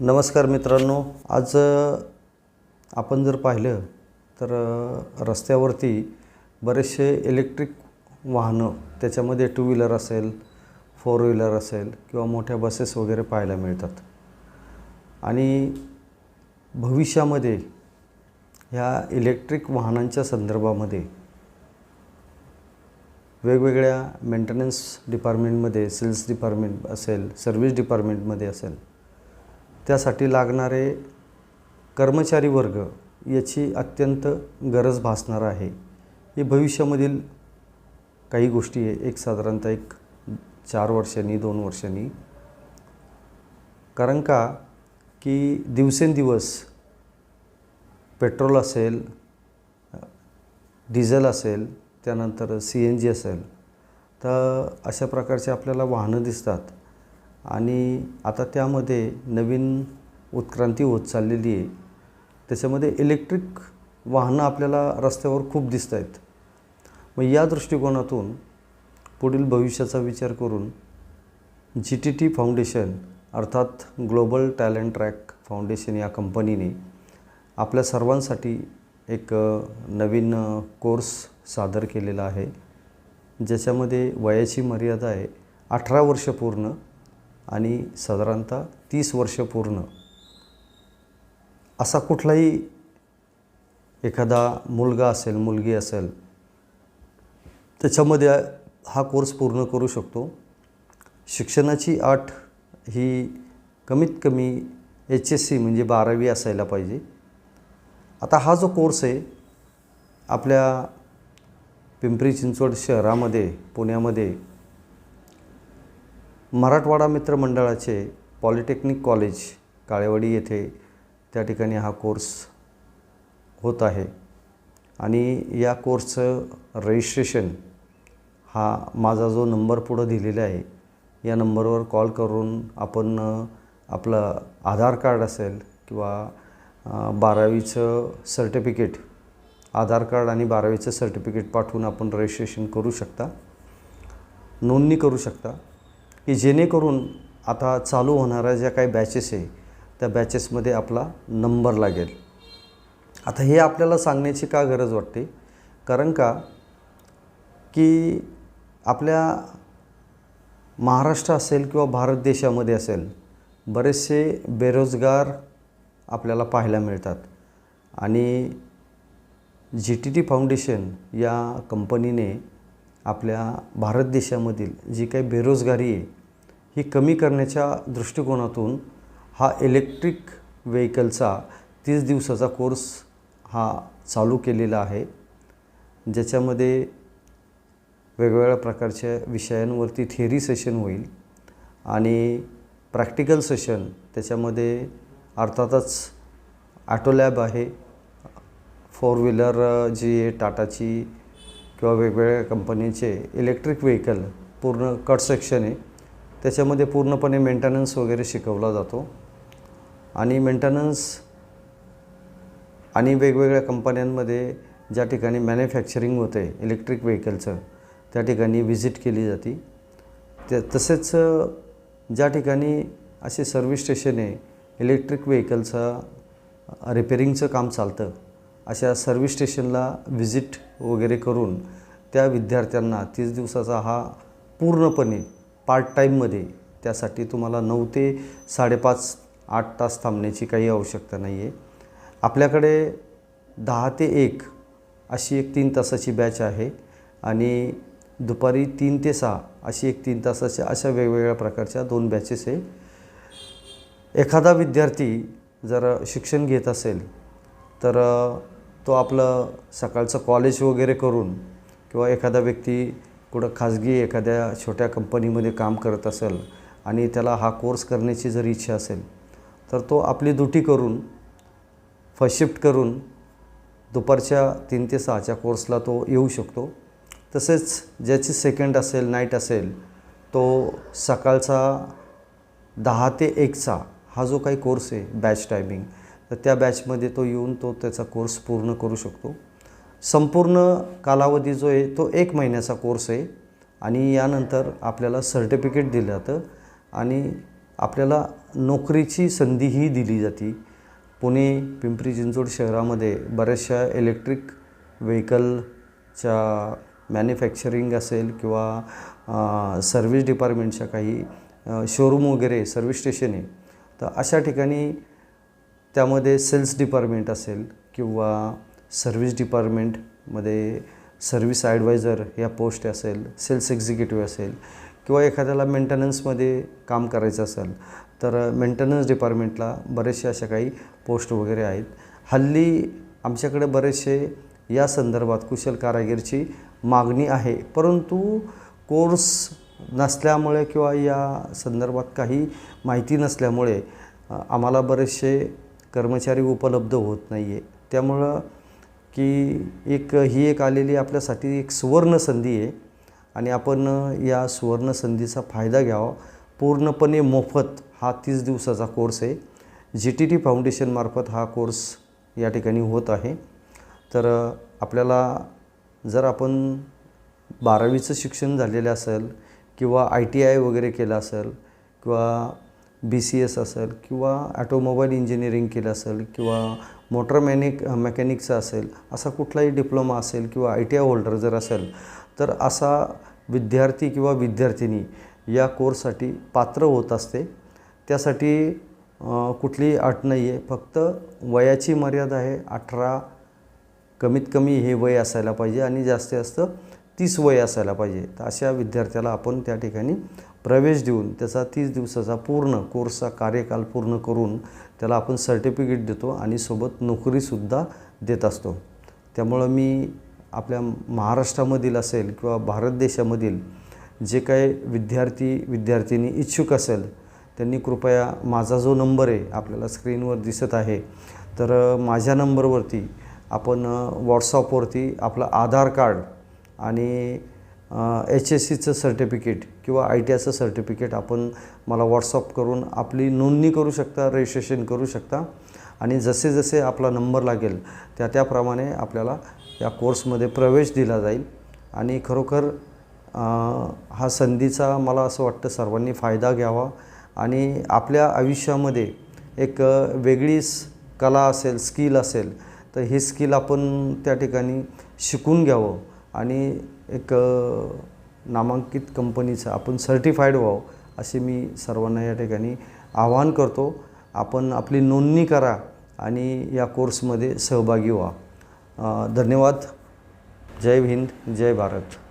नमस्कार मित्रांनो. आज आपण जर पाहिलं तर रस्त्यावरती बरेचसे इलेक्ट्रिक वाहनं त्याच्यामध्ये टू व्हीलर असेल फोर व्हीलर असेल किंवा मोठ्या बसेस वगैरे पाहायला मिळतात. आणि भविष्यामध्ये ह्या इलेक्ट्रिक वाहनांच्या संदर्भामध्ये वेगवेगळ्या मेंटेनन्स डिपार्टमेंटमध्ये सेल्स डिपार्टमेंट असेल सर्व्हिस डिपार्टमेंटमध्ये असेल त्यासाठी लागणारे कर्मचारी वर्ग याची अत्यंत गरज भासणार आहे. ही भविष्यामधील काही गोष्टी आहे. एक साधारणतः एक चार वर्षांनी दोन वर्षांनी. कारण का? की दिवसेंदिवस पेट्रोल असेल डिझेल असेल त्यानंतर सी एन जी असेल तर अशा प्रकारचे आपल्याला वाहनं दिसतात. आणि आता त्यामध्ये नवीन उत्क्रांती होत चाललेली आहे. त्याच्यामध्ये इलेक्ट्रिक वाहनं आपल्याला रस्त्यावर खूप दिसत आहेत. मग या दृष्टिकोनातून पुढील भविष्याचा विचार करून जी टी टी फाउंडेशन अर्थात ग्लोबल टॅलेंट ट्रॅक फाउंडेशन या कंपनीने आपल्या सर्वांसाठी एक नवीन कोर्स सादर केलेला आहे. ज्याच्यामध्ये वयाची मर्यादा आहे अठरा वर्ष पूर्ण. आणि साधारणतः तीस वर्ष पूर्ण. असा कुठलाही एखादा मुलगा असेल मुलगी असेल त्याच्यामध्ये हा कोर्स पूर्ण करू शकतो. शिक्षणाची आठ ही कमीत कमी एच एस सी म्हणजे बारावी असायला पाहिजे. आता हा जो कोर्स आहे आपल्या पिंपरी चिंचवड शहरामध्ये पुण्यामध्ये मराठवाडा मित्र मंडळाचे पॉलिटेक्निक कॉलेज काळेवाडी येथे त्या ठिकाणी हा कोर्स होत आहे. आणि या कोर्सचं रजिस्ट्रेशन हा माझा जो नंबर पुढं दिलेला आहे या नंबरवर कॉल करून आपण आपलं आधार कार्ड असेल किंवा बारावीचं सर्टिफिकेट आधार कार्ड आणि बारावीचं सर्टिफिकेट पाठवून आपण रजिस्ट्रेशन करू शकता नोंदणी करू शकता. की जेणेकरून आता चालू होणाऱ्या ज्या काही बॅचेस आहे त्या बॅचेसमध्ये आपला नंबर लागेल. आता हे आपल्याला सांगण्याची का गरज वाटते? कारण का? की आपल्या महाराष्ट्र असेल किंवा भारत देशामध्ये असेल बरेचसे बेरोजगार आपल्याला पाहायला मिळतात. आणि जी टी टी फाउंडेशन या कंपनीने आपल्या भारत देशामधील जी काही बेरोजगारी आहे ही कमी करण्याच्या दृष्टिकोनातून हा इलेक्ट्रिक व्हेकलचा तीस दिवसाचा कोर्स हा चालू केलेला आहे. ज्याच्यामध्ये वेगवेगळ्या प्रकारच्या विषयांवरती थेरी सेशन होईल आणि प्रॅक्टिकल सेशन त्याच्यामध्ये अर्थातच ॲटो लॅब आहे. फोर व्हीलर जी आहे टाटाची किंवा वेगवेगळ्या कंपनीचे इलेक्ट्रिक व्हेकल पूर्ण कट सेक्शन आहे. त्याच्यामध्ये पूर्णपणे मेंटेनन्स वगैरे शिकवला जातो. आणि मेंटेनन्स आणि वेगवेगळ्या कंपन्यांमध्ये ज्या ठिकाणी मॅन्युफॅक्चरिंग होतं आहे इलेक्ट्रिक व्हेकलचं त्या ठिकाणी व्हिजिट केली जाते. त्या तसेच ज्या ठिकाणी असे सर्व्हिस स्टेशन आहे इलेक्ट्रिक व्हेकलचं रिपेरिंगचं काम चालतं अशा सर्व्हिस स्टेशनला व्हिजिट वगैरे करून त्या विद्यार्थ्यांना तीस दिवसाचा हा पूर्णपणे पार्ट टाईममध्ये त्यासाठी तुम्हाला नऊ ते साडेपाच आठ तास थांबण्याची काही आवश्यकता नाही आहे. आपल्याकडे दहा ते एक अशी एक तीन तासाची बॅच आहे आणि दुपारी तीन ते सहा अशी एक तीन तासाच्या अशा वेगवेगळ्या प्रकारच्या दोन बॅचेस आहे. एखादा विद्यार्थी जर शिक्षण घेत असेल तर तो आपलं सकाळचं कॉलेज वगैरे करून किंवा एखादा व्यक्ती कुठं खाजगी एखाद्या छोट्या कंपनीमध्ये काम करत असेल आणि त्याला हा कोर्स करण्याची जर इच्छा असेल तर तो आपली ड्युटी करून फर्स्ट शिफ्ट करून दुपारच्या तीन ते सहाच्या कोर्सला तो येऊ शकतो. तसेच ज्याची सेकंड असेल नाईट असेल तो सकाळचा दहा ते एकचा हा जो काही कोर्स आहे बॅच टायमिंग तर त्या बॅचमध्ये तो येऊन तो त्याचा कोर्स पूर्ण करू शकतो. संपूर्ण कालावधी जो आहे तो एक महिन्याचा कोर्स आहे. आणि यानंतर आपल्याला सर्टिफिकेट दिलं जातं. आणि आपल्याला नोकरीची संधीही दिली जाते. पुणे पिंपरी चिंचवड शहरामध्ये बऱ्याचशा इलेक्ट्रिक व्हेकलच्या मॅन्युफॅक्चरिंग असेल किंवा सर्व्हिस डिपार्टमेंटच्या काही शोरूम वगैरे सर्व्हिस स्टेशन आहे. तर अशा ठिकाणी त्यामध्ये सेल्स डिपार्टमेंट असेल किंवा सर्व्हिस डिपार्टमेंटमध्ये सर्व्हिस ॲडवायझर या पोस्ट असेल सेल्स एक्झिक्युटिव्ह असेल किंवा एखाद्याला मेंटेनन्समध्ये काम करायचं असेल तर मेंटेनन्स डिपार्टमेंटला बरेचसे अशा काही पोस्ट वगैरे आहेत. हल्ली आमच्याकडे बरेचसे या संदर्भात कुशल कारागीरची मागणी आहे परंतु कोर्स नसल्यामुळे किंवा या संदर्भात काही माहिती नसल्यामुळे आम्हाला बरेचसे कर्मचारी उपलब्ध होत नाही आहे त्यामुळं की एक ही एक आलेली आपल्यासाठी एक सुवर्ण संधी आहे आणि आपण या सुवर्ण संधीचा फायदा घ्यावा. पूर्णपणे मोफत हा तीस दिवसाचा कोर्स आहे. जी टी टी फाउंडेशनमार्फत हा कोर्स या ठिकाणी होत आहे. तर आपल्याला जर आपण बारावीचं शिक्षण झालेलं असेल किंवा आय टी आय वगैरे केलं असेल किंवा बी सी एस असेल किंवा ॲटोमोबाईल इंजिनिअरिंग केलं असेल किंवा मोटर मॅनिक मेकॅनिकचं असेल असा कुठलाही डिप्लोमा असेल किंवा आय टी आय होल्डर जर असेल तर असा विद्यार्थी किंवा विद्यार्थिनी या कोर्ससाठी पात्र होत असते. त्यासाठी कुठलीही अट नाही आहे फक्त वयाची मर्यादा आहे अठरा कमीत कमी हे वय असायला पाहिजे आणि जास्तीत जास्त तीस वय असायला पाहिजे. तर अशा विद्यार्थ्याला आपण त्या ठिकाणी प्रवेश देऊन त्याचा तीस दिवसाचा पूर्ण कोर्सचा कार्यकाल पूर्ण करून त्याला आपण सर्टिफिकेट देतो आणि सोबत नोकरीसुद्धा देत असतो. त्यामुळं मी आपल्या महाराष्ट्रामधील असेल किंवा भारत देशामधील जे काही विद्यार्थी विद्यार्थिनी इच्छुक असेल त्यांनी कृपया माझा जो नंबर आहे आपल्याला स्क्रीनवर दिसत आहे. तर माझ्या नंबरवरती आपण व्हॉट्सअपवरती आपलं आधार कार्ड आणि एच एस सीचं सर्टिफिकेट किंवा आय टी आयचं सर्टिफिकेट आपण मला व्हॉट्सअप करून आपली नोंदणी करू शकता रजिस्ट्रेशन करू शकता. आणि जसे जसे आपला नंबर लागेल त्या त्याप्रमाणे आपल्याला या कोर्समध्ये प्रवेश दिला जाईल. आणि खरोखर हा संधीचा मला असं वाटतं सर्वांनी फायदा घ्यावा. आणि आपल्या आयुष्यामध्ये एक वेगळीच कला असेल स्किल असेल तर हे स्किल आपण त्या ठिकाणी शिकून घ्यावं. आणि एक नामांकित कंपनीचं आपण सर्टिफाईड व्हावं असे मी सर्वांना या ठिकाणी आवाहन करतो. आपण आपली नोंदणी करा आणि या कोर्समध्ये सहभागी व्हा. धन्यवाद. जय हिंद जय भारत.